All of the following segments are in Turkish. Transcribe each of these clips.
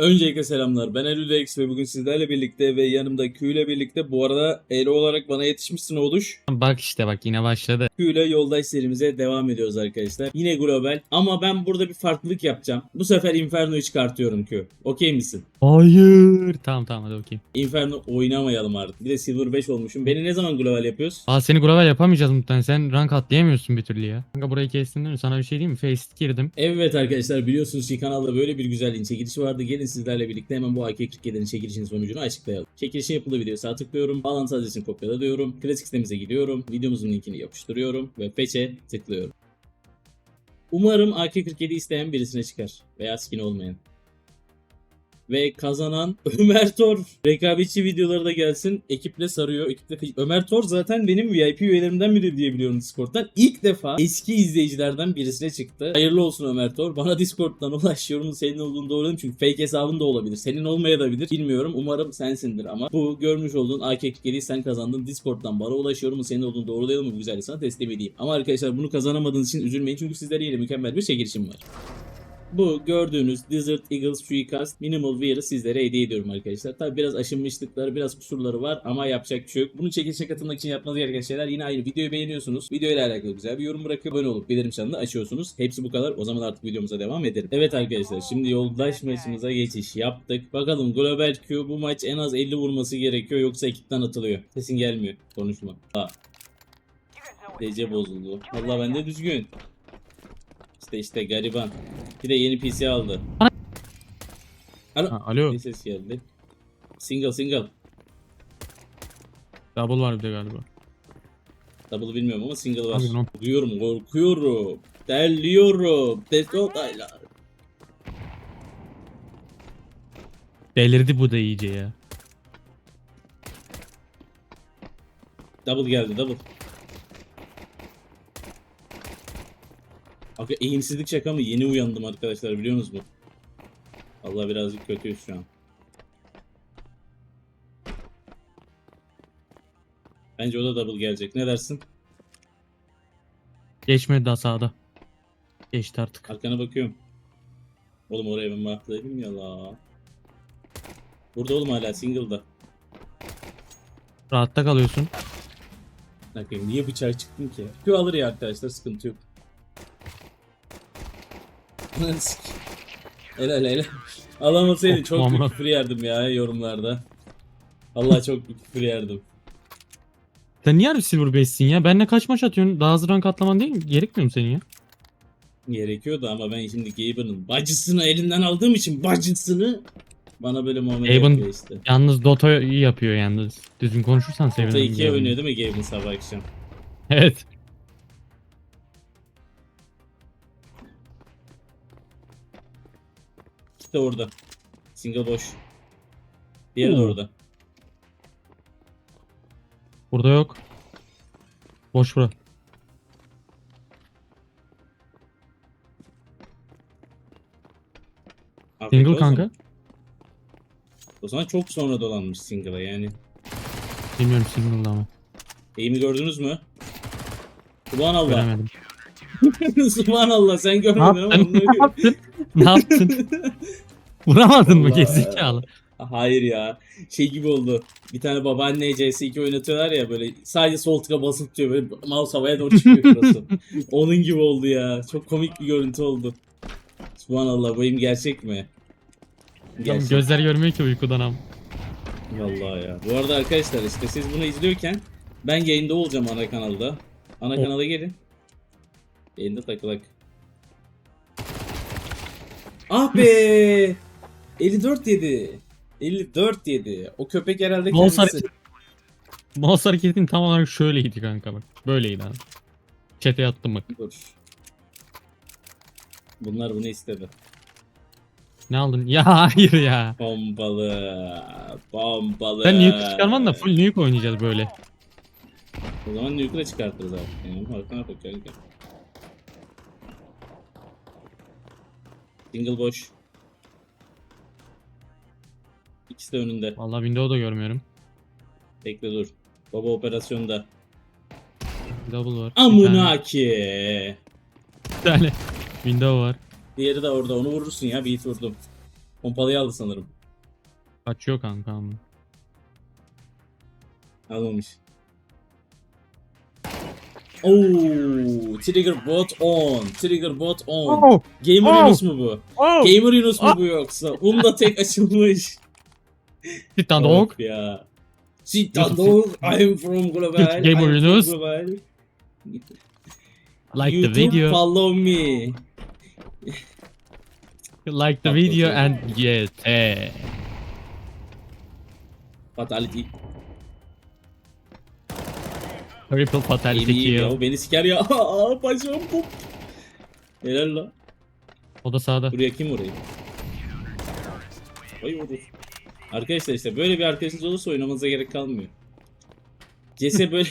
Öncelikle selamlar. Ben Elülex ve bugün sizlerle birlikte ve yanımda Q ile birlikte bu arada Elo olarak bana yetişmişsin oluş. Bak işte bak yine başladı. Q ile yoldaş serimize devam ediyoruz arkadaşlar. Yine global ama ben burada bir farklılık yapacağım. Bu sefer Inferno'yu çıkartıyorum Q. Okey misin? Hayır. Tamam tamam hadi okuyayım. Inferno oynamayalım artık. Bir de Silver 5 olmuşum. Beni ne zaman global yapıyoruz? Aa seni global yapamayacağız muhtemelen. Sen rank atlayamıyorsun bir türlü ya. Kanka burayı kestin değil mi? Sana bir şey diyeyim mi? Face girdim. Evet arkadaşlar biliyorsunuz ki kanalda böyle bir güzelliğin çekilişi vardı. Gelin sizlerle birlikte hemen bu AK-47'nin çekilişinin sonucunu açıklayalım. Çekilişin yapıldığı videoya sağ tıklıyorum. Bağlantı adresini kopyala diyorum. Klasik sitemize gidiyorum. Videomuzun linkini yapıştırıyorum. Ve fetch'e tıklıyorum. Umarım AK-47 isteyen birisine çıkar. Veya skin olmayan. Ve kazanan Ömer Tor. Rekabetçi videoları da gelsin. Ekiple sarıyor. Ekiple Ömer Tor zaten benim VIP üyelerimden biri diye biliyorum Discord'dan. İlk defa eski izleyicilerden birisine çıktı. Hayırlı olsun Ömer Tor. Bana Discord'dan ulaş. Yorumun senin olduğunu doğruladım. Çünkü fake hesabın da olabilir. Senin olmayabilir. Bilmiyorum. Umarım sensindir ama. Bu görmüş olduğun AK-47'yi sen kazandın. Discord'dan bana ulaş. Yorumun senin olduğunu doğrulayalım mı? Güzelliği sana teslim edeyim. Ama arkadaşlar bunu kazanamadığınız için üzülmeyin. Çünkü sizlere yine mükemmel bir çekilişim var. Bu gördüğünüz Desert Eagles Suicast Minimal Wear'ı sizlere hediye ediyorum arkadaşlar. Tabi biraz aşınmışlıkları, biraz kusurları var ama yapacak bir şey yok. Bunu çekilişe katılmak için yapmanız gereken şeyler yine aynı. Videoyu beğeniyorsunuz. Video ile alakalı güzel bir yorum bırakıp abone olup bildirim çanını açıyorsunuz. Hepsi bu kadar. O zaman artık videomuza devam edelim. Evet arkadaşlar şimdi yoldaş maçımıza geçiş yaptık. Bakalım Global Q bu maç en az 50 vurması gerekiyor yoksa ekipten atılıyor. Sesin gelmiyor. Konuşma. Ha. DC bozuldu. Allah bende düzgün. İşte işte gariban. Bir de yeni PC aldı. Alo. Ha, alo. Bir ses geldi. Single single. Double var bir de galiba. Double bilmiyorum ama single var. Abi, no. Korkuyorum, korkuyorum. Terliyorum. Tesotaylar. Delirdi bu da iyice ya. Double geldi, double. Abi eğimsizlik şaka mı? Yeni uyandım arkadaşlar biliyor musunuz mu? Allah birazcık kötüyüz şu an. Bence o da double gelecek. Ne dersin? Geçmedi daha sağda. Geçti artık. Arkana bakıyorum. Oğlum oraya ben baklayayım ya la. Burada oğlum hala single'da. Rahatta kalıyorsun. Bakayım niye bıçağı çıktın ki? Q alır ya arkadaşlar sıkıntı yok. Helal helal. Alamasaydın çok büyük küfür yerdim ya yorumlarda. Allah çok büyük küfür yerdim. Sen niye harbi silver base'sin ya? Benle kaç maç atıyorsun? Daha hızlı rank atlaman değil mi? Gerekmiyor mu senin ya? Gerekiyordu ama ben şimdi Gaben'ın bacısını elinden aldığım için bacısını bana böyle muamele Gaben- yapıyor işte. Yalnız Dota iyi yapıyor yalnız. Düzgün konuşursan Dota sevinirim. 2'ye yani. oynuyor değil mi Gaben sabah akşam? Evet. İşte orada. Single boş. Diğeri de orada. Burada yok. Boş bura. Afiyet Single olsun. kanka. O zaman çok sonra dolanmış single'a yani. Bilmiyorum single'da ama. Eğimi gördünüz mü? Subhanallah. Göremedim. Subhanallah sen Ne görmedin ama yaptın? ne yaptın? Vuramadın mı Allah. gerizekalı? Hayır ya. Şey gibi oldu. Bir tane babaanne CS2 oynatıyorlar ya böyle sadece sol tıka basıp tutuyor böyle mouse havaya doğru çıkıyor burası. Onun gibi oldu ya. Çok komik bir görüntü oldu. Subhanallah eğim gerçek mi? Gerçek. Gözler görmüyor ki uykudan am. Vallahi ya. Bu arada arkadaşlar işte siz bunu izliyorken ben yayında olacağım ana kanalda. Ana O- kanala gelin. Yayında takılak. Ah be! 54 yedi. 54 yedi. O köpek herhalde Mouse kendisi. hareketi, mouse hareketin tam olarak şöyleydi kanka bak. Böyleydi abi. Çete yattım bak. Dur. Bunlar bunu istedi. Ne aldın? Ya hayır ya. Pompalı. Pompalı. Sen nuke çıkarman da full nuke oynayacağız böyle. O zaman nuke'la çıkartırız artık. Yani. Arkana bak kanka. Single boş. İkisi de önünde. Vallahi Windows'da görmüyorum. Bekle dur. Baba operasyonda. Double var. Bir Amına ki. bir tane Window var. Diğeri de orada. Onu vurursun ya. Beat vurdum. Pompalıyı aldı sanırım. Kaçıyor kanka ama. Almamış. Oo, trigger bot on. Trigger bot on. Oh! Gamer Oh! Yunus mu bu? Oh! Gamer Yunus mu Ah! bu yoksa? Um da tek açılmış. Dog. Of ya. Dog. I'm from global. Gamer I'm from Yunus. global. Like the YouTube video. follow me. Like the video and YT. Fatality. Triple fatality iyi kill. ya. Beni siker ya. Aa, Bacağım pop. Helal la. O da sağda. Buraya kim orayı? Ay olur. Arkadaşlar işte böyle bir arkadaşınız olursa oynamanıza gerek kalmıyor. CS böyle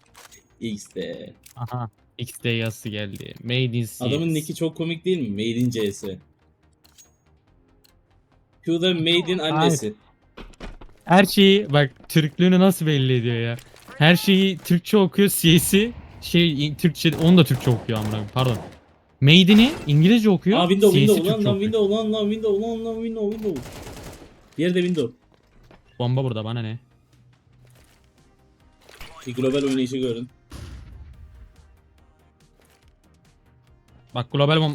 X'de. Aha. XD yazısı geldi. Made in CS. Adamın nicki çok komik değil mi? Made in CS. Q'da Made in annesi. Her şeyi bak Türklüğünü nasıl belli ediyor ya. Her şeyi Türkçe okuyor CS'i şey Türkçe onu da Türkçe okuyor amına pardon. Made'ini İngilizce okuyor. Aa window window lan Türkçe lan window lan lan window lan lan window window. Bir yerde window. Bomba burada bana ne? Bir global oynayışı görün. Bak global bom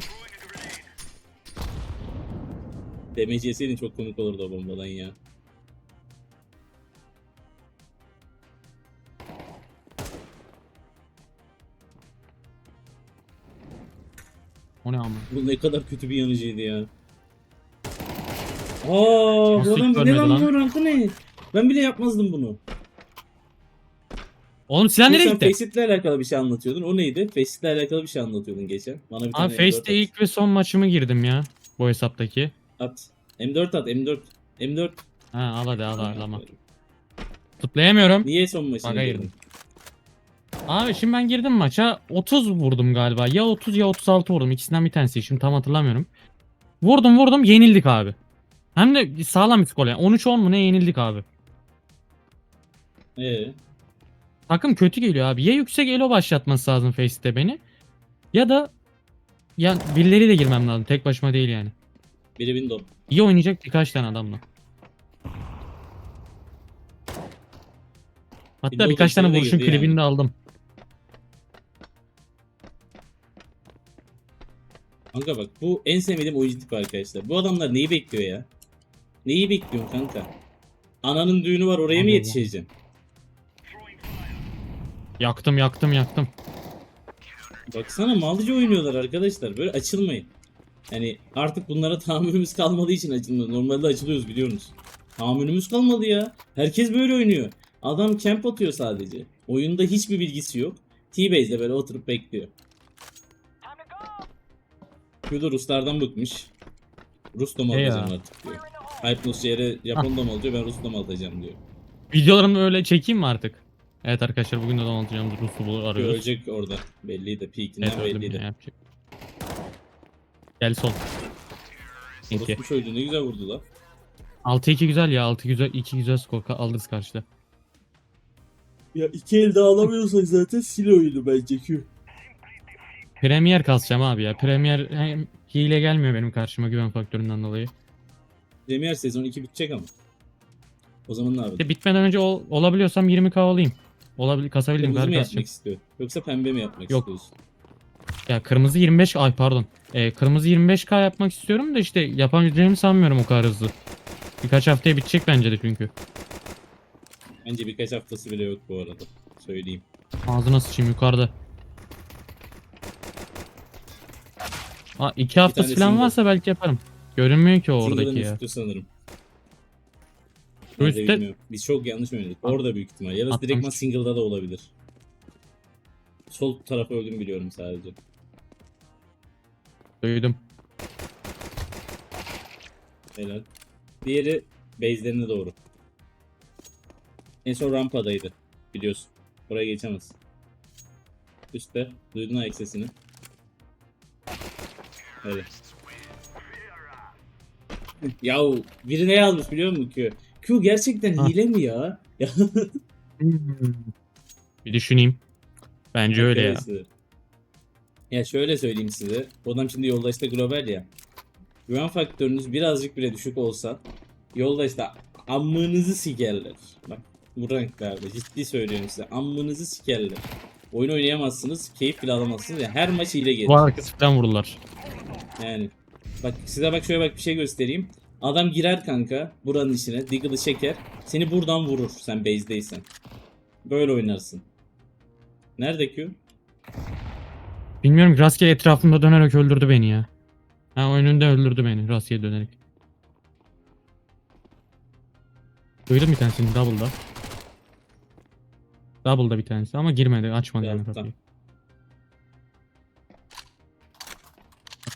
Damage yeseydin çok komik olurdu o bombadan ya. o ne ama? Bu ne kadar kötü bir yanıcıydı ya. Aa, bu Nasıl adam hiç ne görmedi lan lan? bu rankı ne? Ben bile yapmazdım bunu. Oğlum silah nereye Sen gitti? Faceit ile alakalı bir şey anlatıyordun. O neydi? Faceit ile alakalı bir şey anlatıyordun geçen. Bana bir Abi tane Face'te M4 ilk ve son maçımı girdim ya. Bu hesaptaki. at. at. M4 at M4. M4. Ha al hadi al al ama. Tıklayamıyorum. Niye son maçını Baga girdin? girdim. Abi şimdi ben girdim maça 30 vurdum galiba. Ya 30 ya 36 vurdum. İkisinden bir tanesi. Şimdi tam hatırlamıyorum. Vurdum vurdum yenildik abi. Hem de sağlam bir skor yani. 13-10 mu ne yenildik abi. Ee, Takım kötü geliyor abi. Ya yüksek elo başlatması lazım Face'te beni. Ya da ya birileriyle girmem lazım. Tek başıma değil yani. biri window. İyi oynayacak birkaç tane adamla. Hatta Windows birkaç tane içlerine vuruşun girdi yani. klibini de aldım. Kanka bak bu en sevmediğim oyuncu tipi arkadaşlar. Bu adamlar neyi bekliyor ya? Neyi bekliyorsun kanka? Ananın düğünü var oraya mı yetişeceksin? Yaktım yaktım yaktım. Baksana mallıca oynuyorlar arkadaşlar. Böyle açılmayın. Yani artık bunlara tahammülümüz kalmadığı için açılmıyor. Normalde açılıyoruz biliyorsunuz. Tahammülümüz kalmadı ya. Herkes böyle oynuyor. Adam camp atıyor sadece. Oyunda hiçbir bilgisi yok. T-Base'de böyle oturup bekliyor. Q'da Ruslardan bıkmış. Rus alacağım artık diyor. Hypnos yere Japon da mı alacak ben Rus da mı alacağım diyor. Videolarımı öyle çekeyim mi artık? Evet arkadaşlar bugün de donatacağımız Rus'u arıyoruz. Ölecek orada. Belliydi. Peak'inden Evet belliydi. ya, yapacak. Gel sol. İki. Orospu çocuğu ne güzel vurdu la. 6-2 güzel ya 6 güzel 2 güzel skor alırız karşıda. Ya iki elde alamıyorsak zaten sil oyunu bence Q. Premier kasacağım abi ya. Premier hem hile gelmiyor benim karşıma güven faktöründen dolayı. Premier sezon 2 bitecek ama. O zaman ne yapalım? İşte bitmeden önce ol- olabiliyorsam 20k olayım. Olabil kasabildiğim Kırmızı mı kasacağım. yapmak istiyor? Yoksa pembe mi yapmak Yok. istiyorsun? Ya kırmızı 25 ay pardon. Ee, kırmızı 25k yapmak istiyorum da işte yapabileceğimi sanmıyorum o kadar hızlı. Birkaç haftaya bitecek bence de çünkü. Bence birkaç haftası bile yok bu arada. Söyleyeyim. Ağzına sıçayım yukarıda. Aa, iki haftası tanesi falan varsa belki yaparım. Görünmüyor ki oradaki ya. üstü sanırım. Şu üstte- bilmiyorum. Biz çok yanlış oynadık? Orada büyük ihtimal. Ya da atlamış. direktman single'da da olabilir. Sol tarafı öldüm biliyorum sadece. Duydum. Helal. Diğeri base'lerine doğru. En son rampadaydı. Biliyorsun. Oraya geçemez. Üstte. Duydun ayak sesini. Öyle. Yahu biri ne yazmış biliyor musun Q? Q gerçekten Ha. hile mi ya? Ya Bir düşüneyim. Bence öyle ya. Ya şöyle söyleyeyim size. Bu adam şimdi yoldaşta global ya. güven faktörünüz birazcık bile düşük olsa yolda işte ammınızı sikerler. Bak bu renklerde ciddi söylüyorum size. Ammınızı sikerler. Oyun oynayamazsınız, keyif bile alamazsınız. Yani her maç hile gelir. Bu arkası falan vururlar. Yani bak size bak şöyle bak bir şey göstereyim. Adam girer kanka buranın içine, Diggle'ı çeker. Seni buradan vurur sen base'deysen. Böyle oynarsın. Nerede Q? Bilmiyorum ki rastgele etrafımda dönerek öldürdü beni ya. Ha önünde öldürdü beni rastgele dönerek. Duydum bir tanesini double'da. Double'da bir tanesi ama girmedi açmadı yani kapıyı.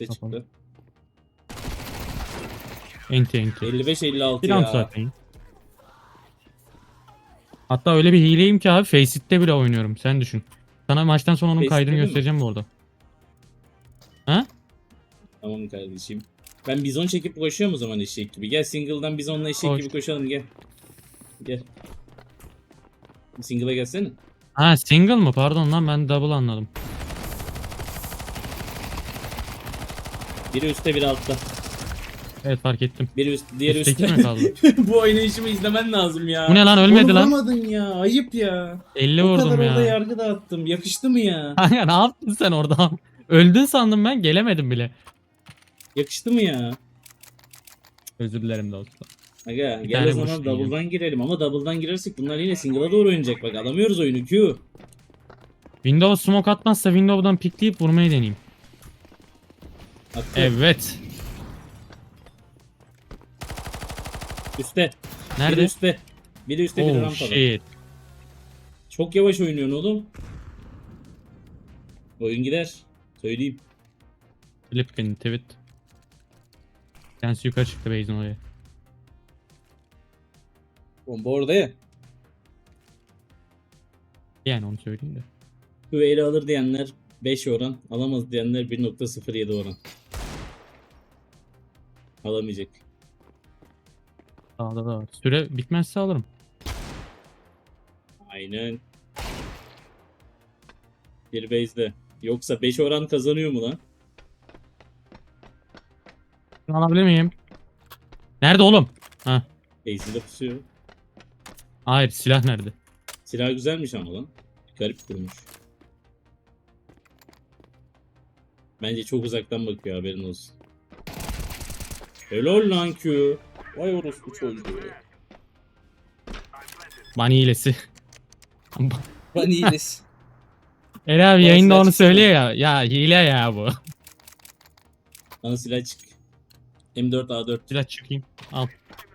Kapalı. Enti enti. 55-56 Bir ya. round zaten. Hatta öyle bir hileyim ki abi Faceit bile oynuyorum sen düşün. Sana maçtan sonra onun Faceit'te kaydını mi? göstereceğim bu arada. Tamam kardeşim. Ben bizon çekip koşuyorum o zaman eşek gibi. Gel single'dan bizonla eşek Koş. gibi koşalım gel. Gel. Single'a gelsene. Ha single mı? Pardon lan ben double anladım. Biri üstte biri altta. Evet fark ettim. Biri üst, diğeri Üstteki üstte. mi kaldı? Bu oynayışımı izlemen lazım ya. Bu ne lan ölmedi Onu lan. vuramadın ya. Ayıp ya. 50 o vurdum kadar orada ya. yargı dağıttım. Yakıştı mı ya? Kanka ne yaptın sen orada? Öldün sandım ben gelemedim bile. Yakıştı mı ya? Özür dilerim dostum. Aga Bir gel tane o zaman double'dan girelim ama double'dan girersek bunlar yine single'a doğru oynayacak bak alamıyoruz oyunu Q. Windows smoke atmazsa Windows'dan pikleyip vurmayı deneyeyim. Attı. Evet. Üste. Biri Nerede? üstte. Biri üstte biri Oh rampada. shit. Çok yavaş oynuyorsun oğlum. Oyun gider. Söyleyeyim. Flipkin tweet. Kendisi yukarı çıktı base'in oraya. Bomba orada ya. Yani onu söyleyeyim de. Hüveyri alır diyenler 5 oran. Alamaz diyenler 1.07 oran. Alamayacak. Sağda da var. Süre bitmezse alırım. Aynen. Bir base'de. Yoksa 5 oran kazanıyor mu lan? Şunu alabilir miyim? Nerede oğlum? Ha. Base'de pusuyor. Hayır silah nerede? Silah güzelmiş ama lan. Garip kurmuş. Bence çok uzaktan bakıyor haberin olsun. Helal lan Q. Vay orospu çocuğu. Bani hilesi. Vanilis. Eri abi Bana yayında onu söylüyor ya. Ya hile ya bu. Bana silah çık. M4 A4. Silah çıkayım. Al.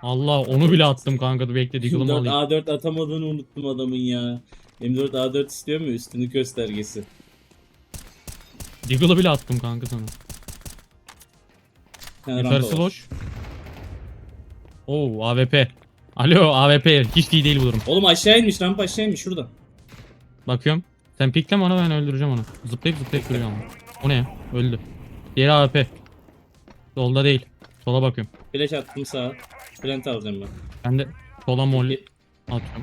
Allah onu bile attım kanka dur bekle Deagle'ımı M4 alayım. A4 atamadığını unuttum adamın ya. M4 A4 istiyor mu? Üstünlük göstergesi. Deagle'ı bile attım kanka sana. Ha, rampa Yukarısı var. boş. Oo AWP. Alo AWP hiç iyi değil bu durum. Oğlum aşağı inmiş rampa aşağı inmiş şurada. Bakıyorum. Sen pikleme onu ben öldüreceğim onu. Zıplayıp zıplayıp duruyor ama. O ne ya? Öldü. Diğeri AWP. Solda değil. Sola bakıyorum. Flash attım sağa. Plant alacağım ben. Ben de sola molly atıyorum.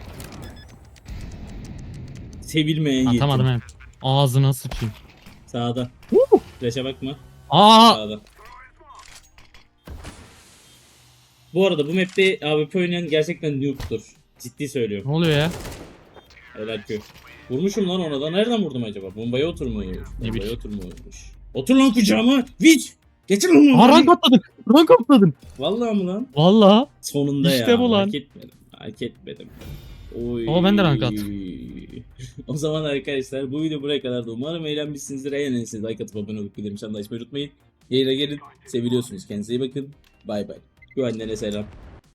Sevilmeyen yetim. Atamadım hem. Ağzına sıçayım. Sağda. Flash'a bakma. Aa! Sağda. Bu arada bu map'te AWP oynayan gerçekten noob'tur. Ciddi söylüyorum. Ne oluyor ya? Helal ki. Vurmuşum lan ona da. Nereden vurdum acaba? Bombaya oturmuyormuş. Ne Bombaya oturmuyormuş. Otur lan kucağıma. Viç. Getir lan onu. Rank atladın. Rank atladın. Vallahi mı lan? Valla. Sonunda İşte ya. bu lan. Hak etmedim. Hak etmedim. Oy. Ama ben de rank at. o zaman arkadaşlar bu video buraya kadar da umarım eğlenmişsinizdir. Eğlendiyseniz like atıp abone olup bildirim çanını açmayı unutmayın. Yayına gelin. Seviliyorsunuz. Kendinize iyi bakın. Bay bay. Güvenlere selam.